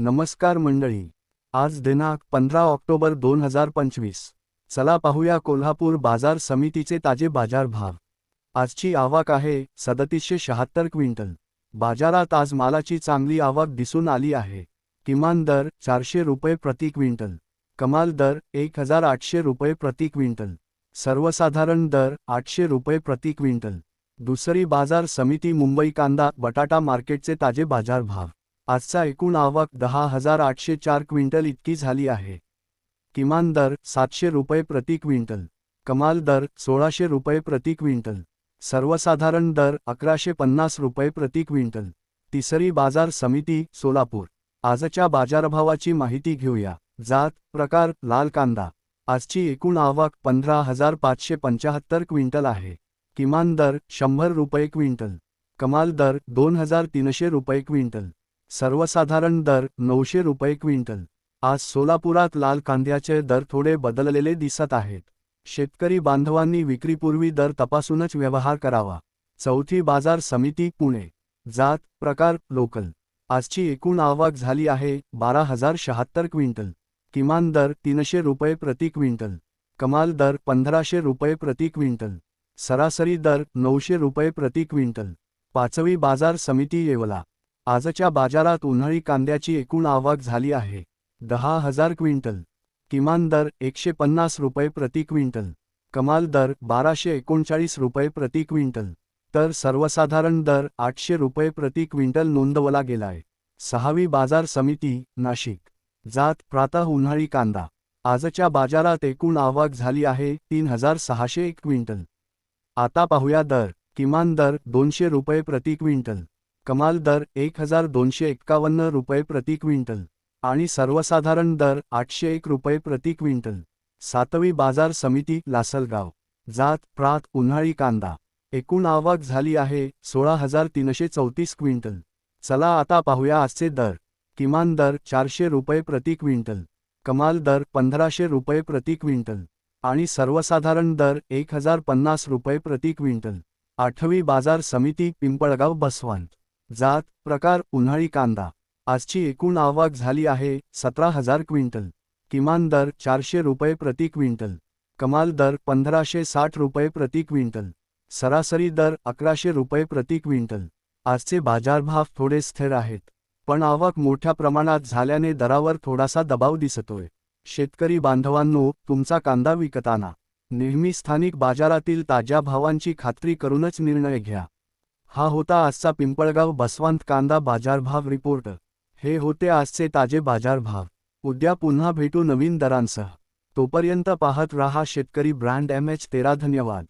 नमस्कार मंडळी. आज दिनांक पंधरा ऑक्टोबर दोन हजार पंचवीस. चला पाहूया कोल्हापूर बाजार समितीचे ताजे बाजार भाव आजची आवक आहे सदतीसशे शहात्तर क्विंटल. बाजारात आज मालाची चांगली आवक दिसून आली आहे. किमान दर चारशे रुपये प्रति क्विंटल. कमाल दर एक हजार आठशे रुपये प्रति क्विंटल. सर्वसाधारण दर आठशे रुपये प्रति क्विंटल. दुसरी बाजार समिती मुंबई कांदा बटाटा मार्केटचे ताजे बाजार भाव आजचा एकूण आवक दहा हजार आठशे चार क्विंटल इतकी झाली आहे. किमान दर सातशे रुपये प्रति क्विंटल. कमाल दर सोळाशे रुपये प्रति क्विंटल. सर्वसाधारण दर अकराशे पन्नास रुपये प्रति क्विंटल. तिसरी बाजार समिती सोलापूर. आजच्या बाजारभावाची माहिती घेऊया. जात प्रकार लाल कांदा. आजची एकूण आवक पंधरा हजार पाचशे पंचाहत्तर क्विंटल आहे. किमान दर शंभर रुपये क्विंटल. कमाल दर दोन हजार तीनशे रुपये क्विंटल. सर्वसाधारण दर नऊशे रुपये क्विंटल. आज सोलापुरात लाल कांद्याचे दर थोडे बदललेले दिसत आहेत. शेतकरी बांधवांनी विक्रीपूर्वी दर तपासूनच व्यवहार करावा. चौथी बाजार समिती पुणे. जात प्रकार लोकल. आजची एकूण आवक झाली आहे बारा हजार शहात्तर क्विंटल. किमान दर तीनशे रुपये प्रति क्विंटल. कमाल दर पंधराशे रुपये प्रति क्विंटल. सरासरी दर नऊशे रुपये प्रति क्विंटल. पाचवी बाजार समिती येवला. आजच्या बाजारात उन्हाळी कांद्याची एकूण आवक झाली आहे. दहा हजार क्विंटल. किमान दर एकशे पन्नास रुपये प्रति क्विंटल. कमाल दर बाराशे एकोणचाळीस रुपये प्रति क्विंटल. तर सर्वसाधारण दर आठशे रुपये प्रति क्विंटल नोंदवला गेलाय. सहावी बाजार समिती नाशिक. जात प्रातः उन्हाळी कांदा. आजच्या बाजारात एकूण आवक झाली आहे तीन हजार सहाशे एक क्विंटल. आता पाहूया दर. किमान दर दोनशे रुपये प्रति क्विंटल. कमाल दर एक हजार दोनशे एक्कावन्न रुपये प्रति क्विंटल आणि सर्वसाधारण दर आठशे एक रुपये प्रति क्विंटल. सातवी बाजार समिती लासलगाव. जात प्रात उन्हाळी कांदा. एकूण आवक झाली आहे सोळा हजार तीनशे चौतीस क्विंटल. चला आता पाहूया आजचे दर. किमान दर चारशे रुपये प्रति क्विंटल. कमाल दर पंधराशे रुपये प्रति क्विंटल. आणि सर्वसाधारण दर एक हजार पन्नास रुपये प्रति क्विंटल. आठवी बाजार समिती पिंपळगाव बसवंत. जात प्रकार उन्हाळी कांदा. आजची एकूण आवक झाली आहे सतरा हजार क्विंटल. किमान दर चारशे रुपये प्रति क्विंटल. कमाल दर पंधराशे साठ रुपये प्रति क्विंटल. सरासरी दर अकराशे रुपये प्रति क्विंटल. आजचे बाजारभाव थोडे स्थिर आहेत. पण आवक मोठ्या प्रमाणात झाल्याने दरावर थोडासा दबाव दिसतोय. शेतकरी बांधवांनो तुमचा कांदा विकताना. नेहमी स्थानिक बाजारातील ताज्या भावांची खात्री करूनच निर्णय घ्या. हा होता आजचा पिंपळगाव बसवंत कांदा बाजारभाव रिपोर्ट. हे होते आजचे ताजे बाजारभाव. उद्या पुन्हा भेटू नवीन दरांसह. तोपर्यंत पाहत रहा शेतकरी ब्रँड एम एच तेरा. धन्यवाद.